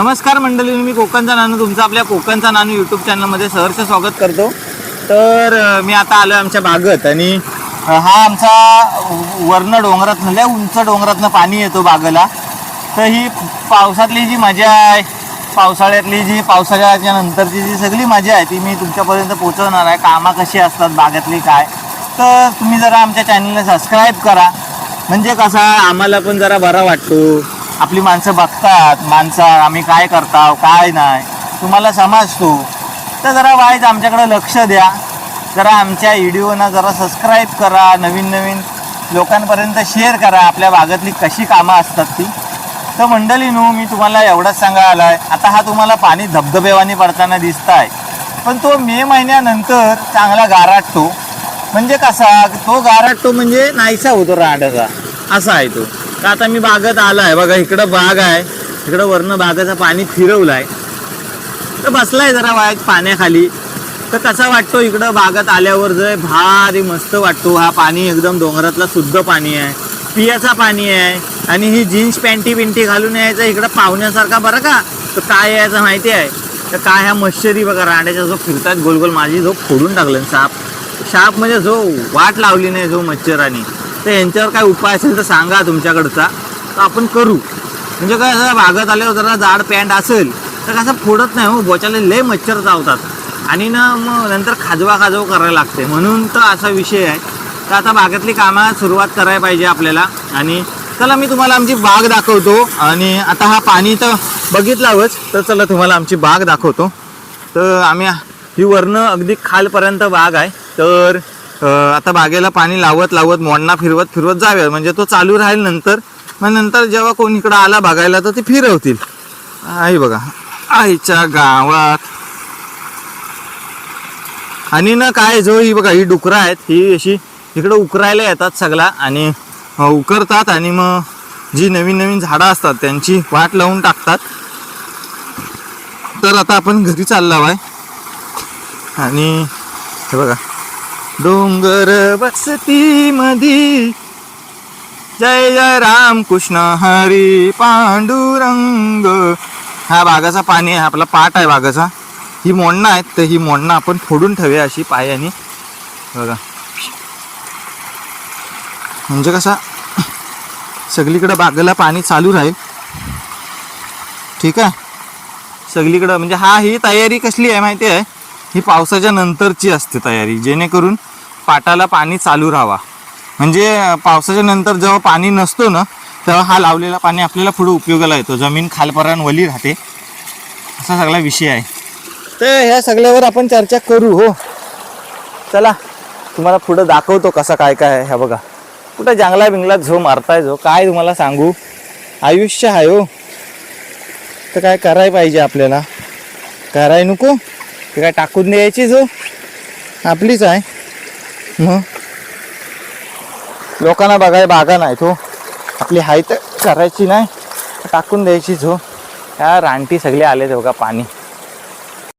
नमस्कार मंडळी मी कोकणचा नानू तुमचं आपल्या कोकणचा नानू यूट्यूब चॅनलमध्ये सहर्ष स्वागत करतो. तर मी आता आलो आमच्या बागत आणि हा आमचा वर्ण डोंगरात म्हणजे उंच डोंगरातनं पाणी येतो बागेला. तर ही पावसातली जी मजा आहे पावसाळ्यातली जी पावसाळ्याच्या नंतरची जी सगळी मजा आहे ती मी तुमच्यापर्यंत पोहोचवणार आहे. कामं कशी असतात बागेतली काय? तर तुम्ही जरा आमच्या चॅनलला सबस्क्राईब करा. म्हणजे कसा आम्हाला पण जरा बरा वाटतो. आपली माणसं बघतात माणसं आम्ही काय करताव काय नाही. तुम्हाला समजतो तर जरा वाईज आमच्याकडे लक्ष द्या. जरा आमच्या व्हिडिओना जरा सबस्क्राईब करा नवीन नवीन लोकांपर्यंत शेअर करा. आपल्या भागातली कशी कामं असतात ती. तर मंडळीनो मी तुम्हाला एवढंच सांगायला आहे आता हा तुम्हाला पाणी धबधबेवानी पडताना दिसत आहे पण तो मे महिन्यानंतर चांगला गाराटतो म्हणजे कसा? तो गाराटतो म्हणजे नाहीसा होतो रांडाचा. असा आहे तो. तर आता मी बागत आलो आहे बघा इकडं बाग आहे. इकडं वरनं बागेचं पाणी फिरवलाय. तर बसलाय जरा वाय पाण्याखाली. तर कसा वाटतो इकडं बागात आल्यावर? जर भारी मस्त वाटतो. हा पाणी एकदम डोंगरातला शुद्ध पाणी आहे. पियाचा पाणी आहे. आणि ही जीन्स पॅन्टी बिंटी घालून यायचं इकडं पाहुण्यासारखा बरं का? तर काय यायचं माहिती आहे? तर काय ह्या मच्छरी बघा रांड्याच्या जो फिरतात गोल गोल माझी झोप फोडून टाकलं साप. साप म्हणजे जो वाट लावली नाही जो मच्छराने. तर यांच्यावर काय उपाय असेल तर सांगा तुमच्याकडचा. तर आपण करू. म्हणजे काय असं बागत आल्यावर जरा जाड पॅन्ट असेल तर कसं फोडत नाही हो. बोचाला लय मच्छर चावतात. आणि ना मग नंतर खाजवा खाजव करायला लागते. म्हणून तर असा विषय आहे. तर आता बागेतली कामं सुरुवात करायला पाहिजे आपल्याला. आणि चला मी तुम्हाला आमची बाग दाखवतो. आणि आता हा पाणी तर बघितलावच. तर चला तुम्हाला आमची बाग दाखवतो. तर आम्ही ही वरनं अगदी खालपर्यंत बाग आहे. तर आता बागेला पाणी लावत लावत मोडणा फिरवत फिरवत जाऊया म्हणजे तो चालू राहील नंतर. मग नंतर जेव्हा कोण इकडं आला बघायला तर ते फिरवतील. आई बघा. आईच्या गावात. आणि ना काय जो ही बघा ही डुकरं आहेत ही अशी इकडं उकरायला येतात सगळा आणि उकरतात आणि मग जी नवीन नवीन झाडं असतात त्यांची वाट लावून टाकतात. तर आता आपण घरी चाललो आहे आणि हे बघा. डोंगर बसती मधी. जय जय राम कृष्ण हरी पांडुरंग. हा बागाचा पाणी आहे आपला पाट आहे बागाचा. ही मोडणं आहेत तर ही मोडणं आपण फोडून ठेवूया अशी पायाने. बघा. म्हणजे कसा सगळीकडं बागेला पाणी चालू राहील. ठीक आहे? सगळीकडं म्हणजे हा ही तयारी कसली आहे माहिती आहे? ही पावसाच्या नंतरची असते तयारी जेणेकरून पाटाला पाणी चालू राहावा. म्हणजे पावसाच्या नंतर जेव्हा पाणी नसतो ना तेव्हा हा लावलेला पाणी आपल्याला पुढे उपयोगाला येतो. जमीन खालपरान वली राहते. असा सगळा विषय आहे. तर ह्या सगळ्यावर आपण चर्चा करू हो. चला तुम्हाला पुढं दाखवतो कसा काय काय आहे. ह्या बघा. कुठं जंगला बिंगलात झो मारताय झो. काय तुम्हाला सांगू? आयुष्य आहे हो. तर काय करायला पाहिजे आपल्याला? कराय नको? ते काय टाकून द्यायची जो. आपलीच आहे. मग? लोकांना बघाय बागा नाही तो. आपली हाय तर करायची नाही. टाकून द्यायची झो या रानटी सगळे आले का पाणी.